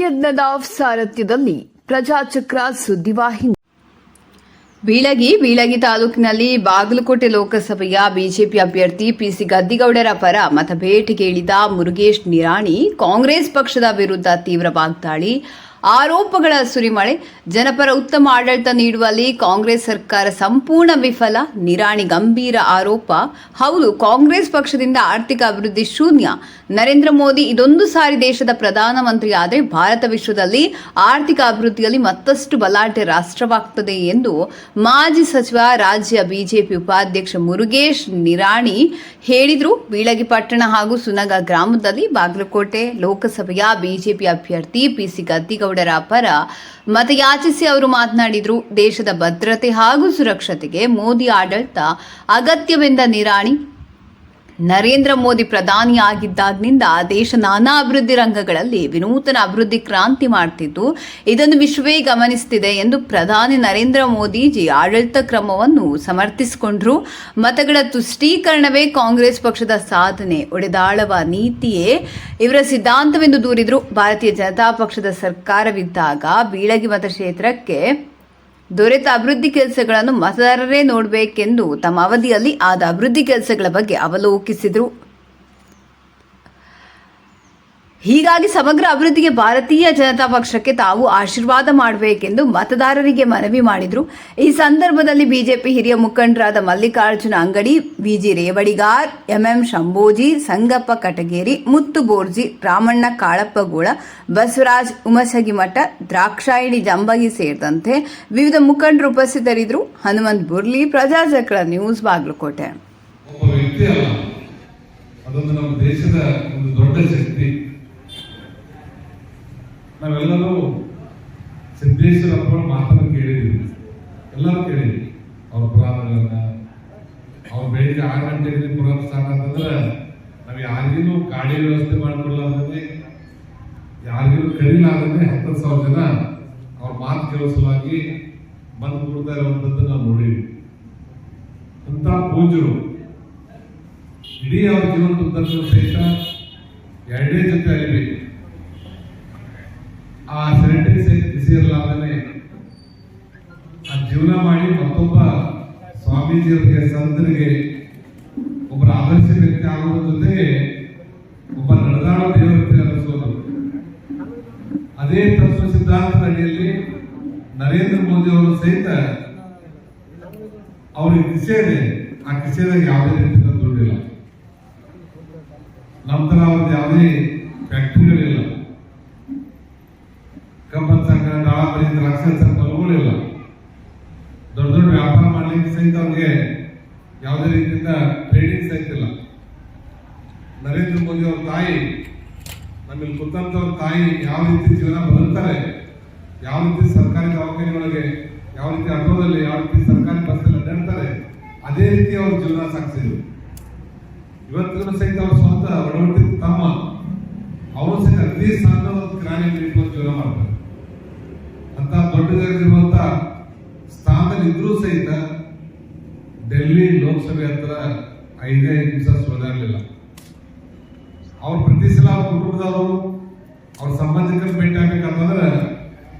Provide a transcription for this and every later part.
ಯಜ್ಞದ ಸಾರಥ್ಯದಲ್ಲಿ ಪ್ರಜಾಚಕ್ರ ಸುದ್ದಿವಾಹಿನಿ ಬೀಳಗಿ ಬೀಳಗಿ ತಾಲೂಕಿನಲ್ಲಿ ಬಾಗಲಕೋಟೆ ಲೋಕಸಭೆಯ ಬಿಜೆಪಿ ಅಭ್ಯರ್ಥಿ ಪಿಸಿ ಗದ್ದಿಗೌಡರ ಪರ ಮತಭೇಟಿಗೆ ಇಳಿದ ಮುರುಗೇಶ್ ನಿರಾಣಿ. ಕಾಂಗ್ರೆಸ್ ಪಕ್ಷದ ವಿರುದ್ಧ ತೀವ್ರ ವಾಗ್ದಾಳಿ. ಆರೋಪಗಳ ಸುರಿಮಳೆ. ಜನಪರ ಉತ್ತಮ ಆಡಳಿತ ನೀಡುವಲ್ಲಿ ಕಾಂಗ್ರೆಸ್ ಸರ್ಕಾರ ಸಂಪೂರ್ಣ ವಿಫಲ, ನಿರಾಣಿ, ಗಂಭೀರ ಆರೋಪ. ಹೌದು, ಕಾಂಗ್ರೆಸ್ ಪಕ್ಷದಿಂದ ಆರ್ಥಿಕ ಅಭಿವೃದ್ಧಿ ಶೂನ್ಯ. ನರೇಂದ್ರ ಮೋದಿ ಇದೊಂದು ಸಾರಿ ದೇಶದ ಪ್ರಧಾನಮಂತ್ರಿ ಆದರೆ ಭಾರತ ವಿಶ್ವದಲ್ಲಿ ಆರ್ಥಿಕ ಅಭಿವೃದ್ಧಿಯಲ್ಲಿ ಮತ್ತಷ್ಟು ಬಲಾಢ್ಯ ರಾಷ್ಟ್ರವಾಗ್ತದೆ ಎಂದು ಮಾಜಿ ಸಚಿವ, ರಾಜ್ಯ ಬಿಜೆಪಿ ಉಪಾಧ್ಯಕ್ಷ ಮುರುಗೇಶ್ ನಿರಾಣಿ ಹೇಳಿದರು. ಬೀಳಗಿ ಪಟ್ಟಣ ಹಾಗೂ ಸುನಗ ಗ್ರಾಮದಲ್ಲಿ ಬಾಗಲಕೋಟೆ ಲೋಕಸಭೆಯ ಬಿಜೆಪಿ ಅಭ್ಯರ್ಥಿ ಪಿಸಿ ಗದ್ದಿಗೌಡರ ಪರ ಮತಯಾಚಿಸಿ ಅವರು ಮಾತನಾಡಿದರು ದೇಶದ ಭದ್ರತೆ ಹಾಗೂ ಸುರಕ್ಷತೆಗೆ ಮೋದಿ ಆಡಳಿತ ಅಗತ್ಯವೆಂದ ನಿರಾಣಿ. ನರೇಂದ್ರ ಮೋದಿ ಪ್ರಧಾನಿಯಾಗಿದ್ದಾಗಿನಿಂದ ದೇಶ ನಾನಾ ಅಭಿವೃದ್ಧಿ ರಂಗಗಳಲ್ಲಿ ವಿನೂತನ ಅಭಿವೃದ್ಧಿ ಕ್ರಾಂತಿ ಮಾಡ್ತಿದ್ದು, ಇದನ್ನು ವಿಶ್ವವೇ ಗಮನಿಸುತ್ತಿದೆ ಎಂದು ಪ್ರಧಾನಿ ನರೇಂದ್ರ ಮೋದಿಜಿ ಆಡಳಿತ ಕ್ರಮವನ್ನು ಸಮರ್ಥಿಸಿಕೊಂಡ್ರು. ಮತಗಳ ತುಷ್ಟೀಕರಣವೇ ಕಾಂಗ್ರೆಸ್ ಪಕ್ಷದ ಸಾಧನೆ. ಒಡೆದಾಳವ ನೀತಿಯೇ ಇವರ ಸಿದ್ಧಾಂತವೆಂದು ದೂರಿದರು. ಭಾರತೀಯ ಜನತಾ ಪಕ್ಷದ ಸರ್ಕಾರವಿದ್ದಾಗ ಬೀಳಗಿ ಮತಕ್ಷೇತ್ರಕ್ಕೆ ದೊರೆತ ಅಭಿವೃದ್ಧಿ ಕೆಲಸಗಳನ್ನು ಮತದಾರರೇ ನೋಡಬೇಕೆಂದು ತಮ್ಮ ಅವಧಿಯಲ್ಲಿ ಆದ ಅಭಿವೃದ್ಧಿ ಕೆಲಸಗಳ ಬಗ್ಗೆ ಅವಲೋಕಿಸಿದರು. ಹೀಗಾಗಿ ಸಮಗ್ರ ಅಭಿವೃದ್ಧಿಗೆ ಭಾರತೀಯ ಜನತಾ ಪಕ್ಷಕ್ಕೆ ತಾವು ಆಶೀರ್ವಾದ ಮಾಡಬೇಕೆಂದು ಮತದಾರರಿಗೆ ಮನವಿ ಮಾಡಿದರು. ಈ ಸಂದರ್ಭದಲ್ಲಿ ಬಿಜೆಪಿ ಹಿರಿಯ ಮುಖಂಡರಾದ ಮಲ್ಲಿಕಾರ್ಜುನ ಅಂಗಡಿ ಬಿಜಿ ರೇವಡಿಗಾರ್, ಎಂಎಂ ಶಂಭೋಜಿ, ಸಂಗಪ್ಪ ಕಟಗೇರಿ, ಮುತ್ತು ಬೋರ್ಜಿ, ರಾಮಣ್ಣ ಕಾಳಪ್ಪಗೋಳ ಬಸವರಾಜ್ ಉಮಸಗಿಮಠ, ದ್ರಾಕ್ಷಾಯಿಣಿ ಜಂಬಗಿ ಸೇರಿದಂತೆ ವಿವಿಧ ಮುಖಂಡರು ಉಪಸ್ಥಿತರಿದ್ದರು. ಹನುಮಂತ್ ಬುರ್ಲಿ ಪ್ರಜಾಚಕ್ರ ನ್ಯೂಸ್ ಬಾಗಲಕೋಟೆ. ಅದೊಂದು ನಮ್ಮ ದೇಶದ ಒಂದು ದೊಡ್ಡ ಶಕ್ತಿ. ನಾವೆಲ್ಲರೂ ಸಿದ್ದೇಶ್ವರಪ್ಪನ ಮಾತನ್ನು ಕೇಳಿದ್ದೀವಿ. ಎಲ್ಲರೂ ಕೇಳಿದ್ವಿ ಅವ್ರ ಪುರಾಣಗಳನ್ನ, ಅವ್ರ ಬೆಳಿಗ್ಗೆ ಆರು ಗಂಟೆಗೆ ಪುರಾಣ ಸ್ಟಾರ್ಟ್ ಅಂತಂದ್ರೆ ನಾವು ಯಾರಿಗೂ ಗಾಡಿ ವ್ಯವಸ್ಥೆ ಮಾಡಿಕೊಳ್ಳಾರ್ದೇ ಯಾರಿಗೂ ಕರೀಲಾದ್ರೆ ಹತ್ತು ಸಾವಿರ ಜನ ಅವ್ರ ಮಾತು ಕೇಳೋ ಸಲುವಾಗಿ ಬಂದು ಕೊಡ್ತಾ ಇರುವಂಥದ್ದು ನಾವು ನೋಡಿದ್ವಿ. ಅಂತ ಪೂಜರು ಇಡೀ ಅವ್ರ ಜೀವನ ಸಹಿತ ಎರಡೇ ಜೊತೆ ಅಲಿಬೇಕು ಆ ಸೆರೆಂಟರಿ ಸಹಿತ ಬಿಸಿ ಇರಲಾರ್ದೇ ಆ ಜೀವನ ಮಾಡಿ ಮತ್ತೊಬ್ಬ ಸ್ವಾಮೀಜಿಯವರಿಗೆ ಸಂತರಿಗೆ ಒಬ್ಬರ ಆದರ್ಶ ವ್ಯಕ್ತಿ ಆಗುವ ಜೊತೆಗೆ ಒಬ್ಬ ನಡೆದಾಡೋ ದೇವತೆ ಅನಿಸೋದು ಅದೇ ತತ್ವ ಸಿದ್ಧಾಂತದ ಅಡಿಯಲ್ಲಿ ನರೇಂದ್ರ ಮೋದಿ ಅವರು ಸಹಿತ ಅವರಿಗೆ ಕಿಸೆ ಆ ಕಿಸೆದಾಗ ಯಾವುದೇ ರೀತಿಯ ದುಡ್ಡಿಲ್ಲ. ನಂತರ ಅವ್ರದ್ದು ಯಾವುದೇ ಫ್ಯಾಕ್ಟ್ರಿಗಳಿಲ್ಲ ಮಾಡ್ಲಿಕ್ಕೆ ಸಹಿತ ಅವ್ರಿಗೆ ಯಾವುದೇ ರೀತಿಯಿಂದ ಟ್ರೇಡಿಂಗ್ ಸಹಿತಿಲ್ಲ ನರೇಂದ್ರ ಮೋದಿ ಅವ್ರ ತಾಯಿ, ನಮ್ಮಲ್ಲಿ ಕುತ್ತಂತವ್ರ ತಾಯಿ ಯಾವ ರೀತಿ ಜೀವನ ಬದುಕ್ತಾರೆ, ಯಾವ ರೀತಿ ಸರ್ಕಾರಿ ದವಾಖಾನೆಗಳಿಗೆ ಯಾವ ರೀತಿ ಆಟೋದಲ್ಲಿ ಯಾವ ರೀತಿ ಸರ್ಕಾರಿ ಬಸ್ಸಲ್ಲಿ ಅಡ್ಡಾಡ್ತಾರೆ, ಅದೇ ರೀತಿ ಅವ್ರ ಜೀವನ ಸಾಗಿಸಿದ್ರು. ಇವತ್ತಿನ ಸಹಿತ ಅವ್ರ ಸ್ವಂತ ಒಡವಟ್ಟಿ ತಮ್ಮ. ಅವರು ಸಹಿತ ಅತಿ ಸಣ್ಣ ಕಿರಾಣಿ ಡೆಲ್ಲಿ ಲೋಕಸಭೆ ಹತ್ರ ಐದೇ ನಿಮಿಷ ಸುಳಿದಾಗಲಿಲ್ಲ ಅವ್ರು ಪ್ರತಿ ಸಲ ಅವ್ರ ಕುಟುಂಬದವರು ಅವ್ರ ಸಂಬಂಧಿಕರ ಭೇಟಿ ಆಗ್ಬೇಕಂತಂದ್ರೆ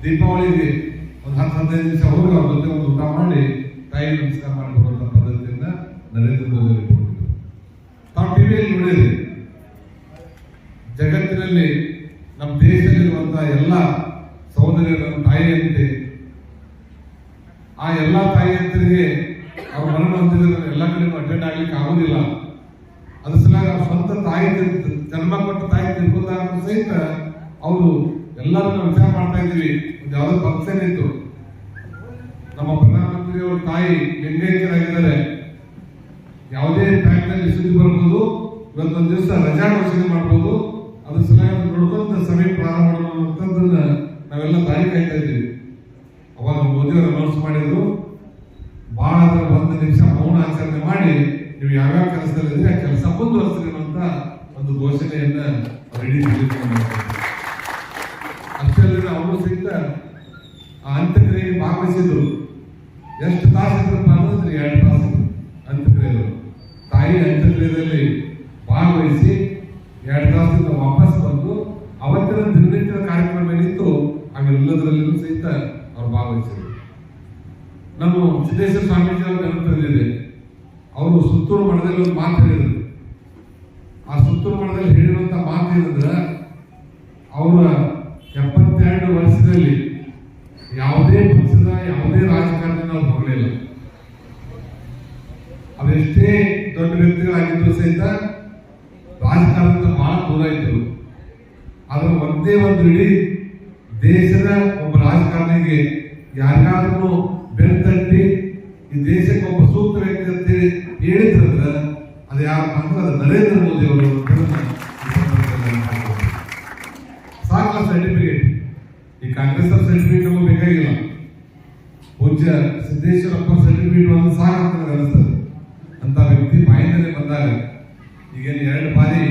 ದೀಪಾವಳಿಗೆ ಒಂದು ಹತ್ತು ಹದಿನೈದು ನಿಮಿಷ ಹೋಗಿ ಅವ್ರ ಜೊತೆ ಒಂದು ಊಟ ಮಾಡಿ ತಾಯಿ ನಮಸ್ಕಾರ ಮಾಡಿಕೊಡುವಂಥ ಪದ್ಧತಿಯನ್ನ ನರೇಂದ್ರ ಮೋದಿ ಅವರು ತಾವು ಟಿ ಟಿವಿಯಲ್ಲಿ ನೋಡಿದ್ರಿ. ಜಗತ್ತಿನಲ್ಲಿ ನಮ್ಮ ದೇಶದಲ್ಲಿರುವಂತಹ ಎಲ್ಲ ಸಹೋದರಿಯರ, ತಾಯಿಯಂತೆ, ಆ ಎಲ್ಲ ತಾಯಿಯಂತರಿಗೆ ಅವ್ರ ಮನ ಬಂದಿದ್ರೆ, ಎಲ್ಲ ಕಡೆ ಅಟೆಂಡ್ ಆಗ್ಲಿಕ್ಕೆ ಆಗೋದಿಲ್ಲ. ಅದ್ರ ಅವ್ರ ಸ್ವಂತ ತಾಯಿ ಜನ್ಮ ಕೊಟ್ಟ ತಾಯಿ ತಿಳ್ಕೊಂಡಾಗ ಸಹಿತ ಅವರು ಎಲ್ಲರೂ ನಾವು ವಿಚಾರ ಮಾಡ್ತಾ ಇದ್ದೀವಿ. ಒಂದು ಯಾವ್ದೋ ಫಂಕ್ಷನ್ ಇತ್ತು. ನಮ್ಮ ಪ್ರಧಾನಮಂತ್ರಿ ಅವರ ತಾಯಿ ಲಿಂಗೈಕ್ಯರಾಗಿದ್ದಾರೆ. ಯಾವುದೇ ಟೈಮ್ನಲ್ಲಿ ಸುದ್ದಿ ಬರ್ಬೋದು, ಇವತ್ತೊಂದು ದಿವಸ ರಜಾ ಘೋಷಣೆ ಮಾಡ್ಬೋದು. ಅದ್ರ ಸಲುವಾಗಿ ನೋಡ್ಕೊಂತ ಸಮಯ ಪ್ರಾರಂಭ ಮಾಡೋದು ಅಂತಂದನ್ನ ನಾವೆಲ್ಲ ತಾಯಿ ಕಾಯ್ತಾ ಇದ್ದೀವಿ. ಅವಾಗ ಮೋದಿಯವರು ಅನೌನ್ಸ್ ಮಾಡಿದ್ರು. ಒಂದು ನಿಮಿಷ ಮೌನ ಆಚರಣೆ ಮಾಡಿ ನೀವು ಯಾವ್ಯಾವ ಕೆಲಸದಲ್ಲಿದ್ರೆ ಆ ಕೆಲಸ ಮುಂದುವರಿಸ್ರಿ ಅಂತ ಒಂದು ಘೋಷಣೆಯನ್ನ ರೆಡಿ. ಅಷ್ಟೇ ಅವರು ಸಹಿತ ಆ ಅಂತಕ್ರಿಯೆ ಭಾಗವಹಿಸಿದ್ರು ಎಷ್ಟು ತಾಸು ಅಂದ್ರೆ ಎರಡು ತಾಸು ಅಂತ್ಯಕ್ರಿಯೆಗಳು ಸ್ವಾಮೀಜಿ ಅವ್ರ ಅವರು ಸುತ್ತೂರು ಮಠದಲ್ಲಿ ಒಂದು ಮಾತು ಹೇಳಿದರು. ಆ ಸುತ್ತೂರು ಮಠದಲ್ಲಿ ಹೇಳಿರುವಂತ ಮಾತು ಏನಂದ್ರೆ, ಅವರ ಎಪ್ಪತ್ತೆರಡು ವರ್ಷದಲ್ಲಿ ಯಾವುದೇ ಪಕ್ಷದ ಯಾವುದೇ ರಾಜಕಾರಣ ನಾವು ಹೋಗಲಿಲ್ಲ. ಅವರೆಷ್ಟೇ ದೊಡ್ಡ ವ್ಯಕ್ತಿಗಳಾಗಿದ್ರು ಸಹಿತ ರಾಜಕಾರಣದಿಂದ ಬಹಳ ದೂರ ಇದ್ರು. ಆದ್ರೆ ಒಂದೇ ಒಂದು ಇಡೀ ದೇಶದ ಒಬ್ಬ ರಾಜಕಾರಣಿಗೆ ಯಾರಿಗಾದ್ರೂ ಬೆಳ್ತಟ್ಟಿ ಈ ದೇಶಕ್ಕೆ ಒಬ್ಬ ಸೂಕ್ತ ವ್ಯಕ್ತಿ ಅಂತ ಹೇಳಿ ಹೇಳಿದ್ರಂದ್ರ ಅದು ಯಾರಪ್ಪ ಅಂದ್ರೆ ಅದು ನರೇಂದ್ರ ಮೋದಿ ಅವರು ಅಂತ. ಸಾಕಲ್ಲ ಸರ್ಟಿಫಿಕೇಟ್ ಈ ಕಾಂಗ್ರೆಸ್ ಅವ್ರ ಸರ್ಟಿಫಿಕೇಟ್ ನಮಗೆ ಬೇಕಾಗಿಲ್ಲ. ಪೂಜ್ಯ ಸಿದ್ದೇಶ್ವರಪ್ಪ ಸರ್ಟಿಫಿಕೇಟ್ ಒಂದು ಸಾಕು ಅಂತ ಅನಿಸ್ತದೆ. ಅಂತ ವ್ಯಕ್ತಿ ಬಾಯಿಂದಲೇ ಬಂದಾಗ ಈಗೇನು ಎರಡು ಬಾರಿ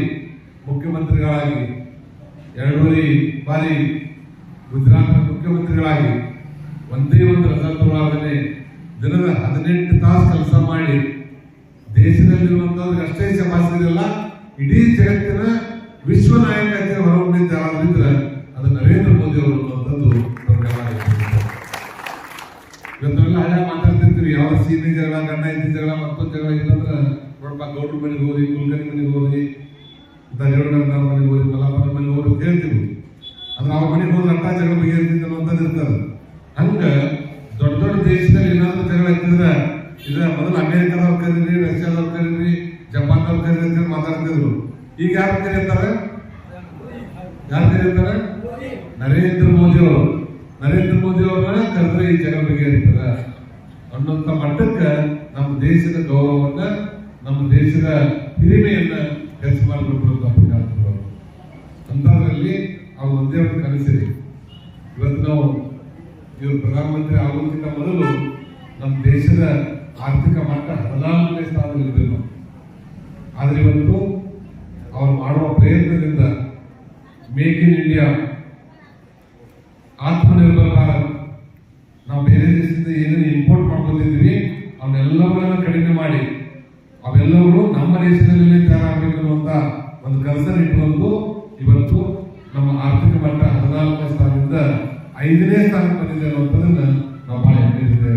ಮುಖ್ಯಮಂತ್ರಿಗಳಾಗಿ, ಎರಡೂವರೆ ಬಾರಿ ಗುಜರಾತ್ನ ಮುಖ್ಯಮಂತ್ರಿಗಳಾಗಿ ಒಂದೇ ಒಂದು ರಜಾತುಗಳಾಗದೆ ದಿನದ ಹದಿನೆಂಟು ತಾಸು ಕೆಲಸ ಮಾಡಿ ದೇಶದಲ್ಲಿರುವಂತವ್ರಿಗೆ ಅಷ್ಟೇ ಶಬಾಸಿರಲ್ಲ ಇಡೀ ಜಗತ್ತಿನ ವಿಶ್ವ ನಾಯಕ ಹೊರಗೊಂಡಿದ್ದ ಯಾರಾದ್ರಿದ್ರೆ ಅದು ನರೇಂದ್ರ ಮೋದಿ ಅವರು ಅನ್ನುವಂಥದ್ದು. ಇವತ್ತೆಲ್ಲ ಹಳೆ ಮಾತಾಡ್ತಿರ್ತೀವಿ ಯಾವ ಸೀಮೆ ಜಗಳ, ಗಂಡ ಇದ್ದ ಜಗಳ, ಮತ್ತೊಂದು ಜಗಳ ಇಲ್ಲಂದ್ರೆ ನೋಡಪ್ಪ, ಗೌಡ್ರ ಮನೆಗೆ ಹೋಗಿ ಕುಲ್ಕರ್ಣಿ ಮನೆಗೆ ಹೋಗಿ ಧನ್ಯವಾದ ಮನೆಗೆ ಹೋಗಿ ಮಲಾಪುರ ಮನೆಗೆ ಹೋಗಿ ಕೇಳ್ತೀವಿ ಹೇಳ್ತೀವಿ. ಅಂದ್ರೆ ಅವ್ರ ಮನೆಗೆ ಹೋದ್ರೆ ಅಟ್ಟ ಜಗಳ ಬಗ್ಗೆ ಅನ್ನೋಂಥದ್ದು ಇರ್ತದೆ ಹಂಗ ದೊಡ್ಡ ದೊಡ್ಡ ದೇಶದಲ್ಲಿ ಇದ ಮೊದಲು ಅಮೇರಿಕಾದವ್ರು ಕರೀರಿ, ರಷ್ಯಾದವ್ರು ಕರೀರಿ, ಜಪಾನ್ದವ್ರು ಕರೀರಿ ಅಂತ ಮಾತಾಡ್ತಿದ್ರು. ಈಗ ಯಾರು ಕರೀತಾರೆ ಯಾರು ಕರೀತಾರೆ ನರೇಂದ್ರ ಮೋದಿ ಅವರು. ನರೇಂದ್ರ ಮೋದಿ ಅವ್ರನ್ನ ಕರೆದ್ರೆ ಈ ಜಗ ಬಗೆಹರಿತದ ಅನ್ನೋಂಥ ಮಟ್ಟಕ್ಕೆ ನಮ್ಮ ದೇಶದ ಗೌರವವನ್ನ, ನಮ್ಮ ದೇಶದ ಹಿರಿಮೆಯನ್ನ ಕೆಲಸ ಮಾಡಬೇಕು ಅಂತ ಪುಣ್ಯಾತ್ಮರು ಅಂಥದ್ರಲ್ಲಿ ಅವ್ರು ಒಂದೇ ಒಂದು ಕನಸಿದೆ. ಇವತ್ತು ನಾವು ಇವರು ಪ್ರಧಾನಮಂತ್ರಿ ಆಗೋದಕ್ಕಿಂತ ಮೊದಲು ನಮ್ಮ ದೇಶದ ಆರ್ಥಿಕ ಮಟ್ಟ ಹದಿನಾಲ್ಕನೇ ಸ್ಥಾನದಲ್ಲಿದ್ದೇವೆ ನಾವು ಆದರೆ ಇವತ್ತು ಅವ್ರು ಮಾಡುವ ಪ್ರಯತ್ನದಿಂದ make in India Atmanirbhar Bharat, ನಾವು ಬೇರೆ ದೇಶದಿಂದ ಏನೇನು ಇಂಪೋರ್ಟ್ ಮಾಡ್ಕೊತಿದ್ದೀವಿ, ಅವನ್ನೆಲ್ಲವನ್ನ ಕಡಿಮೆ ಮಾಡಿ ಅವೆಲ್ಲವೂ ನಮ್ಮ ದೇಶದಲ್ಲಿ ತಯಾರಾಗಬೇಕು ಅನ್ನುವಂತ ಒಂದು ಕನ್ಸರ್ ಇಟ್ಕೊಂಡು ಇವತ್ತು ನಮ್ಮ ಆರ್ಥಿಕ ಮಟ್ಟ ಹದಿನಾಲ್ಕನೇ ಸ್ಥಾನದಿಂದ ಐದನೇ ಸ್ಥಾನ ಬಂದಿದೆ ಅನ್ನುವಂಥದ್ದನ್ನ ನಾವು ಬಹಳ ಹೆಮ್ಮೆಯಿಂದ